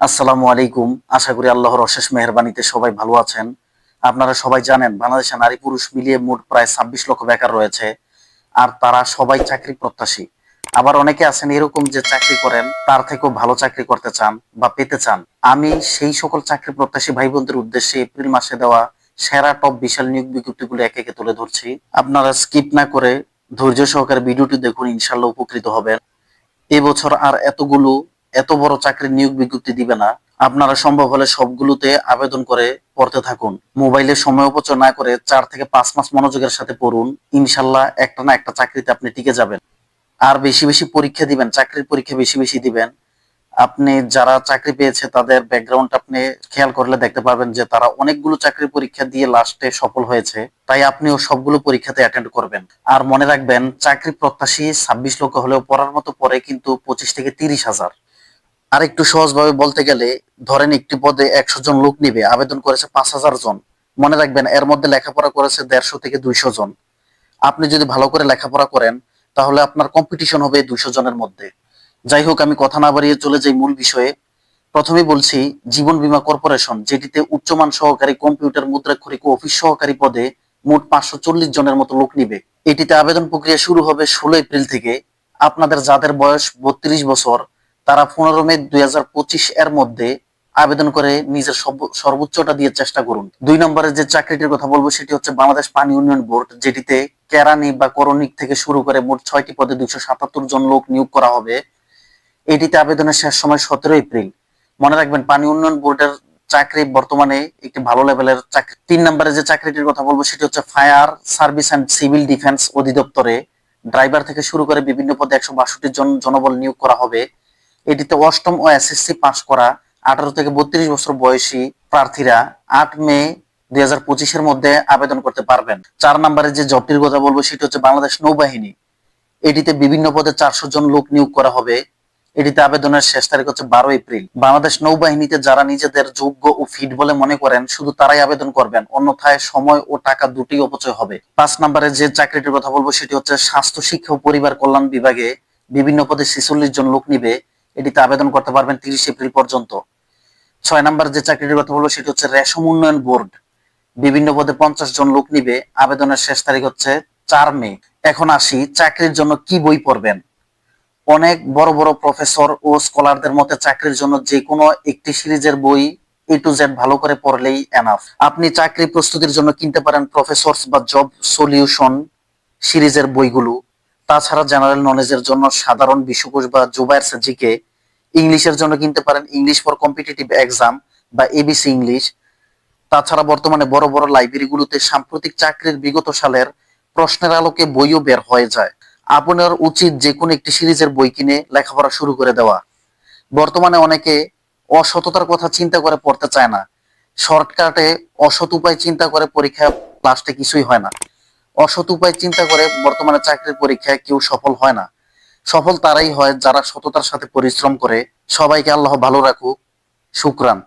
আসসালামু আলাইকুম। আশা করি আল্লাহর অশেষ মেহরবানিতে সবাই ভালো আছেন। আপনারা সবাই জানেন, বাংলাদেশে নারী পুরুষ মিলিয়ে মোট প্রায় ছাব্বিশ লক্ষ বেকার রয়েছে আর তারা সবাই চাকরি প্রত্যাশী। আবার অনেকে আছেন এরকম যে চাকরি করেন, তার থেকেও ভালো চাকরি করতে চান বা পেতে চান। আমি সেই সকল চাকরি প্রত্যাশী ভাই বোনদের উদ্দেশ্যে এপ্রিল মাসে দেওয়া সেরা টপ বিশাল নিয়োগ বিজ্ঞপ্তিগুলো একে একে তুলে ধরছি। আপনারা স্কিপ না করে ধৈর্য সহকারে ভিডিওটি দেখুন ইনশাল্লাহ উপকৃত হবেন। এবছর আর এতগুলো এত বড় চাকরির নিয়োগ বিজ্ঞপ্তি দিবে না। আপনারা সম্ভব হলে সবগুলোতে আবেদন করে পড়তে থাকুন। মোবাইলে সময় অপচয় না করে চার থেকে পাঁচ মাস মনোযোগের সাথে পড়ুন। ইনশাল্লাহ একটা না একটা চাকরিতে আপনি টিকে যাবেন। আর বেশি বেশি পরীক্ষা দিবেন, চাকরির পরীক্ষা বেশি বেশি দিবেন। আপনি যারা চাকরি পেয়েছে, তাদের ব্যাকগ্রাউন্ড আপনি খেয়াল করলে দেখতে পাবেন যে তারা অনেকগুলো চাকরির পরীক্ষা দিয়ে লাস্টে সফল হয়েছে। তাই আপনিও সবগুলো পরীক্ষাতে অ্যাটেন্ড করবেন। আর মনে রাখবেন, চাকরি প্রত্যাশী ছাব্বিশ লক্ষ হলেও পড়ার মতো পরে কিন্তু পঁচিশ থেকে তিরিশ হাজার। আর একটু সহজভাবে বলতে গেলে, ধরেন একটি পদে একশো জন লোক নিবে, আবেদন করেছে পাঁচ হাজার জন। মনে রাখবেন, এর মধ্যে লেখাপড়া করেছে দেড়শো থেকে দুইশো জন। আপনি যদি ভালো করে লেখাপড়া করেন, তাহলে আপনার কম্পিটিশন হবে দুইশো জনের মধ্যে। যাই হোক, আমি কথা না বাড়িয়ে চলে যাই মূল বিষয়ে। প্রথমে বলছি, জীবন বীমা কর্পোরেশন, যেটিতে উচ্চমান সহকারী কম্পিউটার মুদ্রাক্ষরিক ও অফিস সহকারী পদে মোট পাঁচশো চল্লিশ জনের মতো লোক নিবে। এটিতে আবেদন প্রক্রিয়া শুরু হবে ষোলো এপ্রিল থেকে। আপনাদের যাদের বয়স বত্রিশ বছর তারা পনেরো মে দুই হাজার পঁচিশ এর মধ্যে আবেদন করে নিজের সর্বোচ্চটা দিয়ে চেষ্টা করুন। দুই নম্বরে যে চাকরিটির কথা বলব, সেটি হচ্ছে বাংলাদেশ পানি উন্নয়ন বোর্ড, যেটিতে কেরানি বা করণিক থেকে শুরু করে মোট ছয়টি পদে দুইশো সাতাত্তর জন লোক নিয়োগ করা হবে। এটিতে আবেদনের শেষ সময় সতেরো এপ্রিল। মনে রাখবেন, পানি উন্নয়ন বোর্ডের চাকরি বর্তমানে একটি ভালো লেভেলের চাকরি। তিন নম্বরে যে চাকরিটির কথা বলব, সেটি হচ্ছে fire service and civil defence অধিদপ্তরে। Driver থেকে শুরু করে বিভিন্ন পদে একশো বাষট্টি জন জনবল নিয়োগ করা হবে। এটিতে অষ্টম ও এসএসসি পাশ করা আঠারো থেকে বত্রিশ বছর বয়সী প্রার্থীরা আট মে দুই হাজার পঁচিশের মধ্যে আবেদন করতে পারবেন। চার নম্বরে যে জবটির কথা বলব, সেটি হচ্ছে বাংলাদেশ নৌবাহিনী। এটিতে বিভিন্ন পদে চারশো জন লোক নিয়োগ করা হবে। এটিতে আবেদনের শেষ তারিখ হচ্ছে বারো এপ্রিল। বাংলাদেশ নৌবাহিনীতে যারা নিজেদের যোগ্য ও ফিট বলে মনে করেন, শুধু তারাই আবেদন করবেন, অন্যথায় সময় ও টাকা দুটি অপচয় হবে। পাঁচ নম্বরে যে চাকরিটির কথা বলব, সেটি হচ্ছে স্বাস্থ্য, শিক্ষা ও পরিবার কল্যাণ বিভাগে বিভিন্ন পদে ছেচল্লিশ জন লোক নিবে। এটিতে আবেদন করতে পারবেন তিরিশ এপ্রিল পর্যন্ত। ছয় নম্বর যে চাকরিটির কথা বলব, সেটি হচ্ছে রেশম উন্নয়ন বোর্ড। বিভিন্ন পদে পঞ্চাশ জন লোক নিবে। আবেদনের শেষ তারিখ হচ্ছে চার মে। এখন আসি, চাকরির জন্য কি বই পড়বেন? অনেক বড় বড় প্রফেসর ও স্কলারদের মতে চাকরির জন্য যে কোনো একটি সিরিজের বই এ টু জেড ভালো করে পড়লেই এনাফ আপনি চাকরি প্রস্তুতির জন্য কিনতে পারেন প্রফেসরস বা জব সলিউশন সিরিজের বইগুলো। তাছাড়া জেনারেল নলেজের জন্য সাধারণ বিশ্বকোষ বা জুবায়ার্স জিকে ইংলিশের জন্য কিনতে পারেন ইংলিশ ফর কম্পিটিটিভ এক্সাম বা এবিসি ইংলিশ তাছাড়া বর্তমানে বড় বড় লাইব্রেরিগুলোতে সাম্প্রতিক চাকরির বিগত সালের প্রশ্নের আলোকে বইও বের হয়ে যায়। আপনার উচিত যে কোনো একটি সিরিজের বই কিনে লেখাপড়া শুরু করে দেওয়া। বর্তমানে অনেকে অসততার কথা চিন্তা করে পড়তে চায় না। শর্টকাটে অসৎ উপায় চিন্তা করে পরীক্ষা লাস্টে কিছুই হয় না। অসৎ উপায় চিন্তা করে বর্তমানে চাকরির পরীক্ষায় কেউ সফল হয় না। সফল তারাই হয় যারা সততার সাথে পরিশ্রম করে। সবাইকে আল্লাহ ভালো রাখুক। শুক্রান।